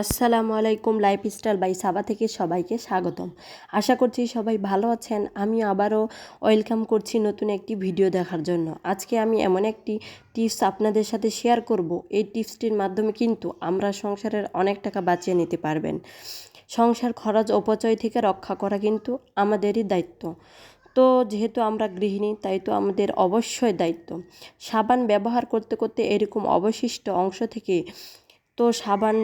আসসালামু আলাইকুম lifestyle by সাবা থেকে সবাইকে স্বাগতম। আশা করছি সবাই ভালো আছেন। আমি আবারও ওয়েলকাম করছি নতুন একটি ভিডিও দেখার জন্য। আজকে আমি এমন একটি টিপস আপনাদের সাথে শেয়ার করব। এই টিপসটির মাধ্যমে কিন্তু আমরা সংসারের অনেক টাকা বাঁচিয়ে নিতে পারবেন। সংসার খরচ, অপচয় থেকে রক্ষা করা কিন্তু আমাদেরই দায়িত্ব। তো যেহেতু আমরা গৃহিণী, তাই তো আমাদের অবশ্যই দায়িত্ব। সাবান ব্যবহার করতে করতে এরকম অবশিষ্ট অংশ থেকে তো সাবান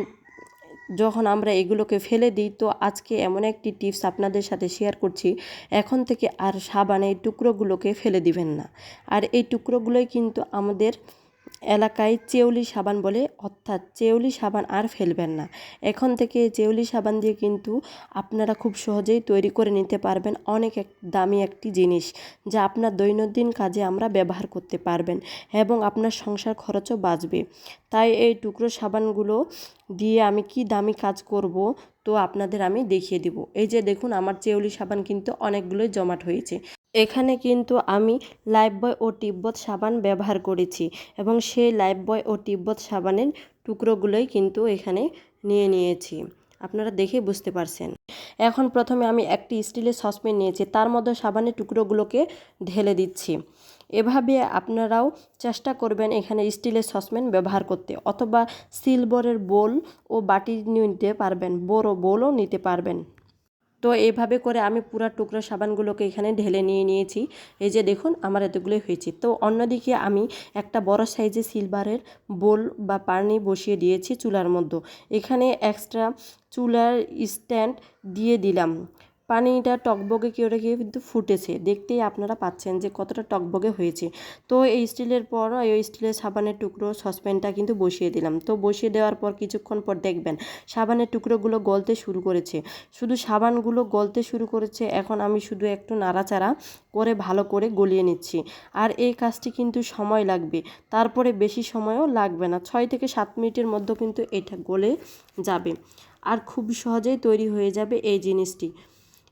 যখন আমরা এগুলোকে ফেলে দিই, তো আজকে এমন একটি টিপস আপনাদের সাথে শেয়ার করছি। এখন থেকে আর সাবানের এই টুকরোগুলোকে ফেলে দিবেন না। আর এই টুকরোগুলোই কিন্তু আমাদের এলাকায় চেউলি সাবান বলে, অর্থাৎ চেউলি সাবান আর ফেলবেন না। এখন থেকে চেউলি সাবান দিয়ে কিন্তু আপনারা খুব সহজেই তৈরি করে নিতে পারবেন অনেক এক, দামি একটি জিনিস, যা আপনার দৈনন্দিন কাজে আমরা ব্যবহার করতে পারবেন এবং আপনার সংসার খরচও বাঁচবে। তাই এই টুকরো সাবানগুলো দিয়ে আমি কি দামি কাজ করব, তো আপনাদের আমি দেখিয়ে দিব। এই যে দেখুন, আমার চেউলি সাবান কিন্তু অনেকগুলোই জমাট হয়েছে। এখানে কিন্তু আমি লাইফবয় ও তিব্বত সাবান ব্যবহার করেছি এবং সেই লাইফবয় ও তিব্বত সাবানের টুকরোগুলোই কিন্তু এখানে নিয়ে নিয়েছি। আপনারা দেখে বুঝতে পারছেন। এখন প্রথমে আমি একটি স্টিলের সসপ্যান নিয়েছি, তার মধ্যে সাবানের টুকরোগুলোকে ঢেলে দিচ্ছি। এভাবে আপনারাও চেষ্টা করবেন এখানে স্টিলের সসপ্যান ব্যবহার করতে, অথবা সিলভারের বোল ও বাটি নিতে পারবেন, বড় বোলও নিতে পারবেন। তো এইভাবে করে আমি পুরো টুকরো সাবানগুলোকে এখানে ঢেলে নিয়ে নিয়েছি। এই যে দেখুন, আমার এতগুলোই হয়েছে। তো অন্যদিকে আমি একটা বড় সাইজে সিলভারের বোল বা পানি বসিয়ে দিয়েছি চুলার মধ্যে। এখানে এক্সট্রা চুলার স্ট্যান্ড দিয়ে দিলাম। পানিটা টকবগে ওটা কেউ কিন্তু ফুটেছে। দেখতেই আপনারা পাচ্ছেন যে কতটা টকবগে হয়েছে। তো এই স্টিলের পর ওই স্টিলের সাবানের টুকরো, সসপ্যানটা কিন্তু বসিয়ে দিলাম। তো বসিয়ে দেওয়ার পর কিছুক্ষণ পর দেখবেন, সাবানের টুকরোগুলো গলতে শুরু করেছে। শুধু সাবানগুলো গলতে শুরু করেছে, এখন আমি শুধু একটু নাড়াচাড়া করে ভালো করে গলিয়ে নিচ্ছি। আর এই কাজটি কিন্তু সময় লাগবে। তারপরে বেশি সময়ও লাগবে না। ছয় থেকে সাত মিনিটের মধ্যে কিন্তু এটা গলে যাবে। আর খুব সহজেই তৈরি হয়ে যাবে এই জিনিসটি।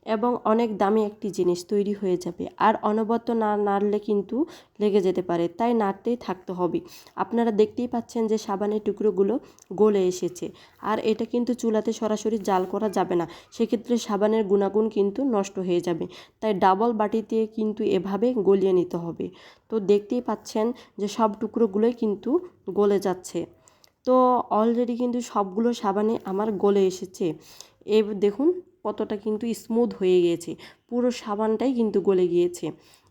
এবং অনেক দামি একটি জিনিস তৈরি হয়ে যাবে। আর অনবরত না নাড়লে কিন্তু লেগে যেতে পারে, তাই নাড়তেই থাকতে হবে। আপনারা দেখতেই পাচ্ছেন যে সাবানের টুকরোগুলো গলে এসেছে। আর এটা কিন্তু চুলাতে সরাসরি জাল করা যাবে না, সেক্ষেত্রে সাবানের গুণাগুণ কিন্তু নষ্ট হয়ে যাবে। তাই ডাবল বাটিতে কিন্তু এভাবে গলিয়ে নিতে হবে। তো দেখতেই পাচ্ছেন যে সব টুকরোগুলোই কিন্তু গলে যাচ্ছে। তো অলরেডি কিন্তু সবগুলো সাবানে আমার গলে এসেছে। এ দেখুন কতটা কিন্তু স্মুথ হয়ে গিয়েছে, পুরো সাবানটাই কিন্তু গলে গিয়েছে।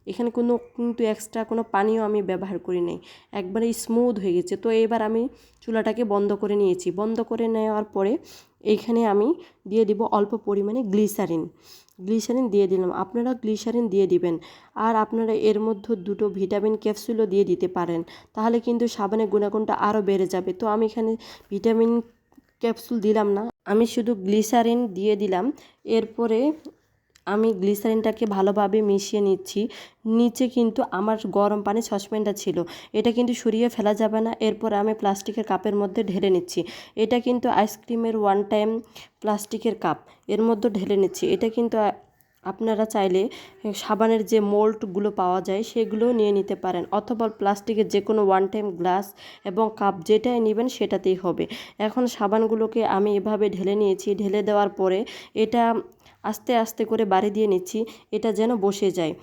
এখানে কোনো কিন্তু এক্সট্রা কোনো পানিও আমি ব্যবহার করি নাই, একবারে স্মুথ হয়ে গেছে। তো এবার আমি চুলাটাকে বন্ধ করে নিয়েছি। বন্ধ করে নেওয়ার পরে এইখানে আমি দিয়ে দিব অল্প পরিমাণে গ্লিসারিন গ্লিসারিন দিয়ে দিলাম। আপনারা গ্লিসারিন দিয়ে দিবেন। আর আপনারা এর মধ্যে দুটো ভিটামিন ক্যাপসুলও দিয়ে দিতে পারেন। তাহলে কিন্তু সাবানের গুণাগুণটা আরও বেড়ে যাবে। তো আমি এখানে ভিটামিন ক্যাপসুল দিলাম না। আমি শুধু গ্লিসারিন দিয়ে দিলাম। এরপরে আমি গ্লিসারিনটাকে ভালোভাবে মিশিয়ে নিচ্ছি। নিচে কিন্তু আমার গরম পানি সসপ্যানটা ছিল। এটা কিন্তু সরিয়ে ফেলা যাবে না। এরপর আমি প্লাস্টিকের কাপের মধ্যে ঢেলে নিচ্ছি। এটা কিন্তু আইসক্রিমের ওয়ান টাইম প্লাস্টিকের কাপ এর মধ্যে ঢেলে নিচ্ছি। এটা কিন্তু আপনারা চাইলে সাবানের যে মোল্ডগুলো পাওয়া যায় সেগুলো নিয়ে নিতে পারেন অথবা প্লাস্টিকের যে কোনো ওয়ান টাইম গ্লাস এবং কাপ যেটাই নেবেন সেটাতেই হবে। এখন সাবানগুলোকে আমি এভাবে ঢেলে নিয়েছি। ঢেলে দেওয়ার পরে এটা আস্তে আস্তে করে বাড়ি দিয়ে নিচ্ছি। এটা যেন বসে যায়।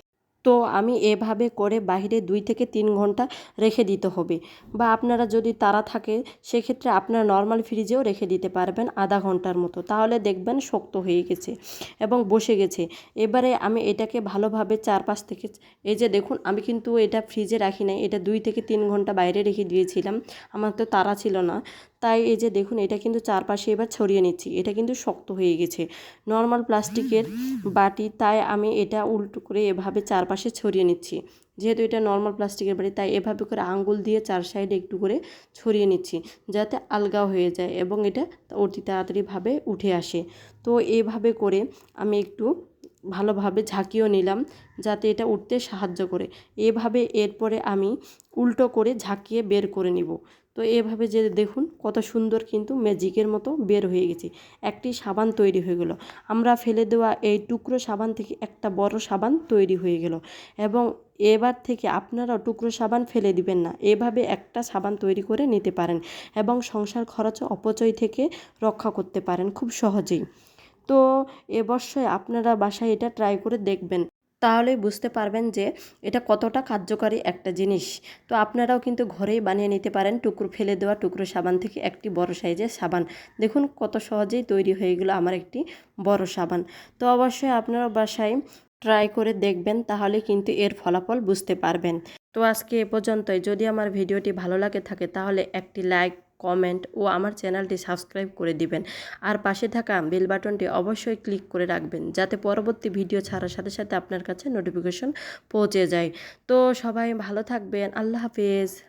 তো আমি এভাবে করে বাহিরে দুই থেকে তিন ঘণ্টা রেখে দিতে হবে। বা আপনারা যদি তারা থাকে, সেক্ষেত্রে আপনারা নর্মাল ফ্রিজেও রেখে দিতে পারবেন আধা ঘণ্টার মতো। তাহলে দেখবেন শক্ত হয়ে গেছে এবং বসে গেছে। এবারে আমি এটাকে ভালোভাবে চারপাশ থেকে, এই যে দেখুন, আমি কিন্তু এটা ফ্রিজে রাখি নাই, এটা দুই থেকে তিন ঘণ্টা বাইরে রেখে দিয়েছিলাম। আমার তো তারা ছিল না। তাই এই যে দেখুন, এটা কিন্তু চারপাশে এবার ছড়িয়ে নিচ্ছি। এটা কিন্তু শক্ত হয়ে গেছে। নর্মাল প্লাস্টিকের বাটি, তাই আমি এটা উল্টো করে এভাবে চারপাশে ছড়িয়ে নিচ্ছি। যেহেতু এটা নর্মাল প্লাস্টিকের বাটি, তাই এভাবে করে আঙ্গুল দিয়ে চার সাইডে একটু করে ছড়িয়ে নিচ্ছি, যাতে আলগা হয়ে যায় এবং এটা অতি তাড়াতাড়িভাবে উঠে আসে। তো এভাবে করে আমি একটু ভালোভাবে ঝাঁকিয়েও নিলাম যাতে এটা উঠতে সাহায্য করে। এভাবে এরপরে আমি উল্টো করে ঝাঁকিয়ে বের করে নিব। তো এভাবে যে দেখুন কত সুন্দর কিন্তু ম্যাজিকের মতো বের হয়ে গেছে। একটি সাবান তৈরি হয়ে গেল। আমরা ফেলে দেওয়া এই টুকরো সাবান থেকে একটা বড় সাবান তৈরি হয়ে গেল। এবং এবার থেকে আপনারাও টুকরো সাবান ফেলে দিবেন না। এভাবে একটা সাবান তৈরি করে নিতে পারেন এবং সংসার খরচ অপচয় থেকে রক্ষা করতে পারেন খুব সহজেই। তো এবশ্যই আপনারা বাসায় এটা ট্রাই করে দেখবেন। তাহলেই বুঝতে পারবেন যে এটা কতটা কার্যকারী একটা জিনিস। তো আপনারাও কিন্তু ঘরেই বানিয়ে নিতে পারেন। টুকরো ফেলে দেওয়া টুকরো সাবান থেকে একটি বড় সাইজের সাবান। দেখুন কত সহজেই তৈরি হয়ে গেলো আমার একটি বড় সাবান। তো অবশ্যই আপনারা বাসায় ট্রাই করে দেখবেন, তাহলে কিন্তু এর ফলাফল বুঝতে পারবেন। তো আজকে এ পর্যন্তই। যদি আমার ভিডিওটি ভালো লাগে থাকে, তাহলে একটি লাইক কমেন্ট ও আমার চ্যানেলটি সাবস্ক্রাইব করে দিবেন। আর পাশে থাকা বেল বাটনটি অবশ্যই ক্লিক করে রাখবেন, যাতে পরবর্তী ভিডিও ছাড়ার সাথে সাথে আপনার কাছে নোটিফিকেশন পৌঁছে যায়। তো সবাই ভালো থাকবেন, আল্লাহ হাফেজ।